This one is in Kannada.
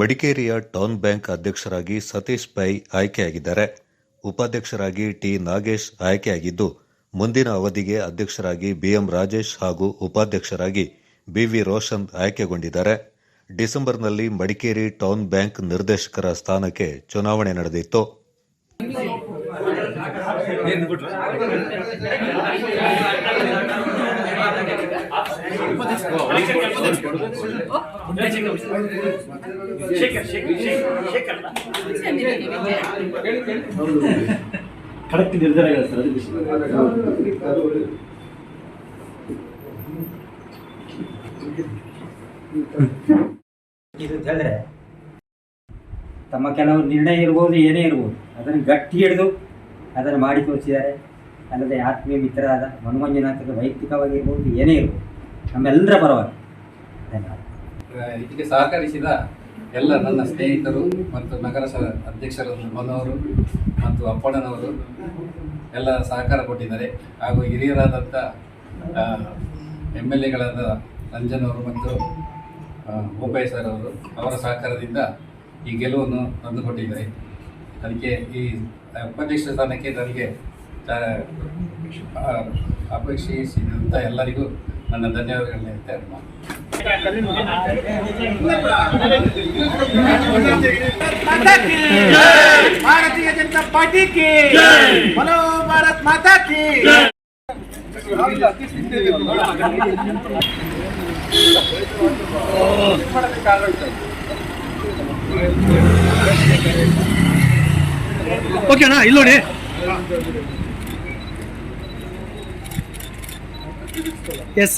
ಮಡಿಕೇರಿಯ ಟೌನ್ ಬ್ಯಾಂಕ್ ಅಧ್ಯಕ್ಷರಾಗಿ ಸತೀಶ್ ಪೈ ಆಯ್ಕೆಯಾಗಿದ್ದಾರೆ. ಉಪಾಧ್ಯಕ್ಷರಾಗಿ ಟಿ ನಾಗೇಶ್ ಆಯ್ಕೆಯಾಗಿದ್ದು, ಮುಂದಿನ ಅವಧಿಗೆ ಅಧ್ಯಕ್ಷರಾಗಿ ಬಿಎಂ ರಾಜೇಶ್ ಹಾಗೂ ಉಪಾಧ್ಯಕ್ಷರಾಗಿ ಬಿವಿ ರೋಷನ್ ಆಯ್ಕೆಗೊಂಡಿದ್ದಾರೆ. ಡಿಸೆಂಬರ್ನಲ್ಲಿ ಮಡಿಕೇರಿ ಟೌನ್ ಬ್ಯಾಂಕ್ ನಿರ್ದೇಶಕರ ಸ್ಥಾನಕ್ಕೆ ಚುನಾವಣೆ ನಡೆದಿತ್ತು. ಕರೆಕ್ಟ್ ನಿರ್ಧಾರ ಸರ್ ಇದು ಹೇಳಿದ್ರೆ ತಮ್ಮ ಕೆಲವು ನಿರ್ಣಯ ಇರ್ಬೋದು, ಏನೇ ಇರ್ಬೋದು, ಅದನ್ನು ಗಟ್ಟಿ ಹಿಡಿದು ಅದನ್ನು ಮಾಡಿ ತೋರಿಸಿದ್ದಾರೆ. ಅಲ್ಲದೆ ಆತ್ಮೀಯ ಮಿತ್ರರಾದ ಮನೋರಂಜನಾಥಕ್ಕೆ ವೈಯಕ್ತಿಕವಾಗಿರ್ಬೋದು, ಏನೇ ಇರ್ಬೋದು, ನಮ್ಮೆಲ್ಲರ ಪರವಾಗಿ ಧನ್ಯವಾದ. ಇದಕ್ಕೆ ಸಹಕರಿಸಿದ ಎಲ್ಲ ನನ್ನ ಸ್ನೇಹಿತರು ಮತ್ತು ನಗರ ಸ ಅಧ್ಯಕ್ಷರಾದ ಮನೋವರು ಮತ್ತು ಅಪ್ಪಣ್ಣನವರು ಎಲ್ಲ ಸಹಕಾರ ಕೊಟ್ಟಿದ್ದಾರೆ. ಹಾಗೂ ಹಿರಿಯರಾದಂಥ ಎಂ ಎಲ್ ಎಗಳಾದ ರಂಜನ್ ಮತ್ತು ಆ, ಬೋಪಯ್ಯ ಸರ್ ಅವರು ಅವರ ಸಹಕಾರದಿಂದ ಈ ಗೆಲುವನ್ನು ತಂದುಕೊಟ್ಟಿದ್ದಾರೆ. ಅದಕ್ಕೆ ಈ ಉಪಾಧ್ಯಕ್ಷ ಸ್ಥಾನಕ್ಕೆ ನನಗೆ ಅಪೇಕ್ಷಿಸಿದಂಥ ಎಲ್ಲರಿಗೂ ನನ್ನ ಧನ್ಯವಾದಗಳನ್ನ ಹೇಳ್ತೇನೆ माता की भारतीय जनता पार्टी की बोलो भारत माता की ಓಕೆ ಅಣ್ಣ ಇಲ್ಲಿ ನೋಡಿ ಎಸ್